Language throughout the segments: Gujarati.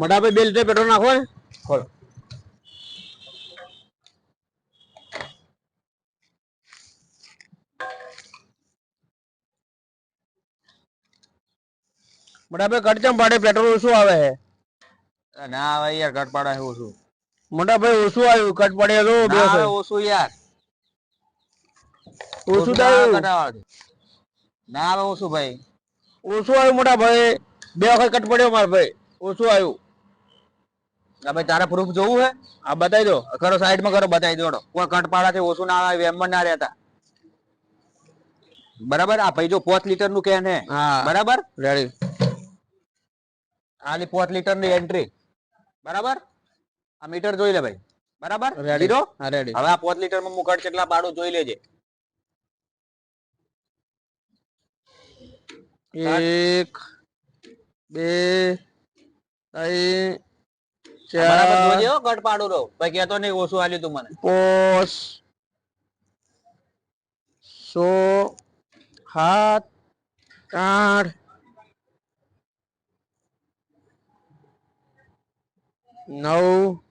મોટા ભાઈ બે લીટર પેટ્રોલ નાખો ને. ખોલો. મોટા ભાઈ કટચમ પાડે પેટ્રોલ ઓછું આવે છે ના આવે યાર ઘટ પાડે છે ઓછું. મોટા ભાઈ ઓછું આવ્યું ઘટ પડે તો ના આવે ઓછું યાર. ઓછું ના આવે થયું ના આવે ઓછું ભાઈ. ઓછું આવ્યું મોટા ભાઈ. બે વખત કટ પડ્યો મારા ભાઈ. ઓછું આવ્યું. ભાઈ તારે પ્રૂફ જોવું હે? આ બતાવી દો. કરો સાઈડમાં કરો બતાવી દોડો કોઈ કટપાળા પાડાથી ઓછું ના આવે વેમમાં ના રહેતા. બરાબર? આ ભાઈ જો પોત લીટરનું કેન હે. બરાબર? રેડી આલી પોત લીટરની એન્ટ્રી બરાબર? આ મીટર જોઈ લે ભાઈ. બરાબર? રેડી હા રેડી હવે આ પોત લીટરમાં મુકટ કેટલા પાડું જોઈ લેજે. એક બે ત્રણ બરાબર ચાર જોજે હો કટ પાડું રહો. ભાઈ કેતો નહીં ઓછું આલ્યું તું મને. પોસ. સો. સાત આઠ. નવ.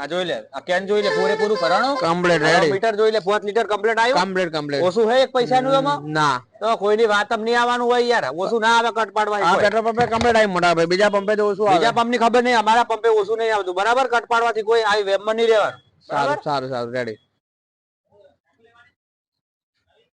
આ જોઈ લે આ કેન જોઈ લે પૂરેપૂરું ભરાણો. કમ્પ્લીટ રેડી મીટર જોઈ લે પાંચ લીટર કમ્પ્લીટ આવ્યું. કમ્પ્લીટ કમ્પ્લીટ ઓછું હે એક પૈસા નું એમાં ના. તો કોઈની વાત જ આવવાનું હોય યાર. ઓછું ના આવે કટ પાડવા આ પેટ્રોલ પંપે કમ્પ્લીટ આવી મોટા ભાઈ. બીજા પંપે તો ઓછું આવે. બીજા પંપની ખબર નહીં અમારા પંપે ઓછું નહીં આવતું. બરાબર? કટ પાડવાથી કોઈ આવી વેબમાં નહીં રહેવાનું. સારું સારું સારું રેડી